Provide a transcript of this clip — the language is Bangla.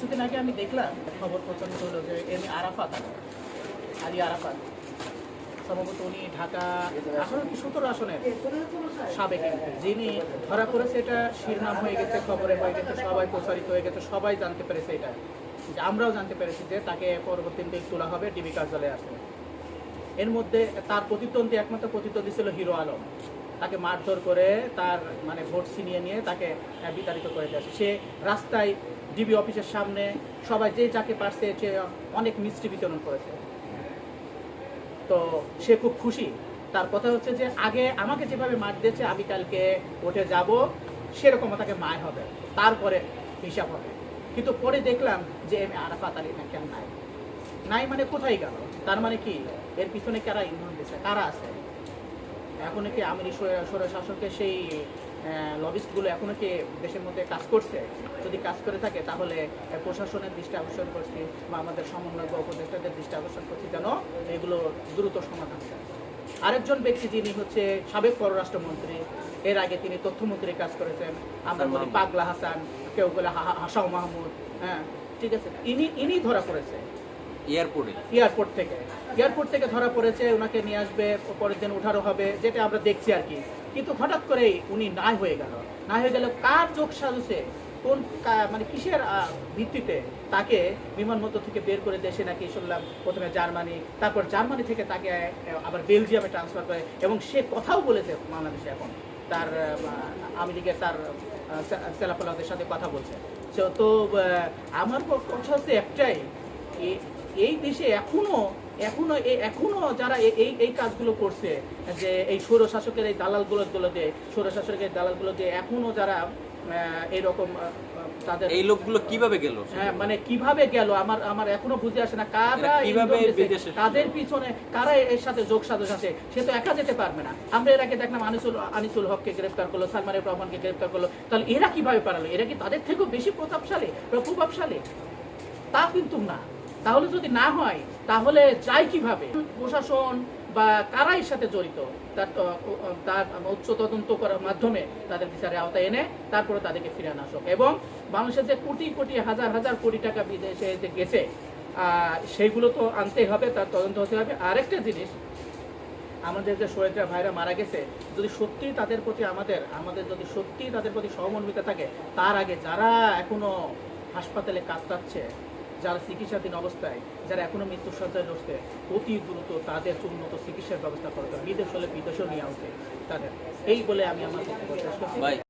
কিছুদিন আগে আমি দেখলাম খবর প্রচারিত হলো যে এম আরাফাত আলী আরাফাত। সম্ভবত উনি ঢাকা আঠারো কি সতেরো আসনের সাবেক যিনি ধরা পড়েছে এটা শিরনাম হয়ে গেছে খবরে হয়ে গেছে সবাই প্রচারিত হয়ে গেছে, সবাই জানতে পেরেছে এটা। যে আমরাও জানতে পেরেছি যে তাকে পরবর্তীতে তোলা হবে, ডিবি কার্যালয়ে আসবে এর মধ্যে তার প্রতিদ্বন্দ্বী, একমাত্র প্রতিদ্বন্দ্বী ছিল হিরো আলম। তাকে মারধর করে তার মানে ভোট ছিনিয়ে নিয়ে তাকে বিতাড়িত করে দিয়েছে সে রাস্তায় ডিবি অফিসের সামনে সবাই যে যাকে পারছে সে অনেক মিষ্টি বিতরণ করেছে। তো সে খুব খুশি। তার কথা হচ্ছে যে আগে আমাকে যেভাবে মার দিয়েছে, আমি কালকে উঠে যাব, সেরকম তাকে মায় হবে। তারপরে হিসাব হবে। কিন্তু পরে দেখলাম যে এম আরাফাত আলী না কেন নাই? নাই মানে কোথায় গেল? তার মানে কি? এর পিছনে কারা ইন্ধন দিচ্ছে কারা আছে? এখনও কি আমি সরে শাসকের সেই লবিস্টগুলো এখনও কি দেশের মধ্যে কাজ করছে? যদি কাজ করে থাকে তাহলে প্রশাসনের দৃষ্টি আকর্ষণ করছি বা আমাদের সমন্বয় বা উপদেষ্টাদের দৃষ্টি আকর্ষণ করছি যেন এগুলো দ্রুত সমাধান হয়। আরেকজন ব্যক্তি যিনি হচ্ছে সাবেক পররাষ্ট্রমন্ত্রী এর আগে তিনি তথ্যমন্ত্রী কাজ করেছেন। আমরা বলি পাগলা হাসান কেউ বলে হাসাও মাহমুদ হ্যাঁ ঠিক আছে। ইনি ইনি ধরা পড়েছে। এয়ারপোর্টে। এয়ারপোর্ট থেকে। এয়ারপোর্ট থেকে ধরা পড়েছে ওনাকে নিয়ে আসবে, পরের দিন উঠারও হবে, যেটা আমরা দেখছি আর কি। কিন্তু হঠাৎ করেই উনি নাই হয়ে গেল। না হয়ে গেল কার যোগ সাজুছে? কোন মানে কিসের ভিত্তিতে তাকে বিমানবন্দর থেকে বের করে দেশে নাকি শুনলাম প্রথমে জার্মানি, তারপর জার্মানি থেকে তাকে আবার বেলজিয়ামে ট্রান্সফার করে, এবং সে কথাও বলেছে বাংলাদেশে এখন। তার আমেরিকার তার সেলাফলাদের সাথে কথা বলছে। তো আমার কথা হচ্ছে একটাই এই দেশে এখনও এখনও এখনও যারা এই এই কাজগুলো করছে যে এই সৌর শাসকের এই দালালগুলো গুলোতে সৌর শাসকের এই দালালগুলো দিয়ে এখনও যারা আহ, তাদের এই লোকগুলো কীভাবে গেল? হ্যাঁ, মানে কীভাবে গেল? আমার আমার এখনও বুঝে আসে না কারা এরা কীভাবে বিদেশে তাদের পিছনে কারা এর সাথে যোগ সাজস আছে? সে তো একা যেতে পারবে না। আমরা এর আগে দেখলাম আনিসুল আনিসুল হককে গ্রেফতার করল সালমানের রহমানকে গ্রেফতার করল। তাহলে এরা কীভাবে পারালো এরা কি তাদের থেকেও বেশি প্রতাপশালী? প্রভাবশালী তা কিন্তু না। তাহলে যদি না হয় তাহলে যায় কীভাবে? প্রশাসন বা কারা এর সাথে জড়িত? তার তার উচ্চ তদন্ত করার মাধ্যমে তাদের বিচারের আওতায় এনে তারপরে তাদেরকে ফিরে আনা হোক। এবং বাংলাদেশের যে কোটি কোটি হাজার হাজার কোটি টাকা বিদেশে যে গেছে আহ, সেইগুলো তো আনতে হবে তার তদন্ত হতে হবে। আরেকটা জিনিস আমাদের যে শহীদরা ভাইরা মারা গেছে যদি সত্যি তাদের প্রতি আমাদের আমাদের যদি সত্যি তাদের প্রতি সহমর্মিতা থাকে তার আগে যারা এখনও হাসপাতালে কাতরাচ্ছে যারা চিকিৎসাধীন অবস্থায়, যারা এখনও মৃত্যুসজ্জায় রয়েছে অতি দ্রুত তাদের উন্নত চিকিৎসার ব্যবস্থা করতে হবে বিদেশ হলে বিদেশেও নিয়ে আসবে তাদের। এই বলে আমি আমার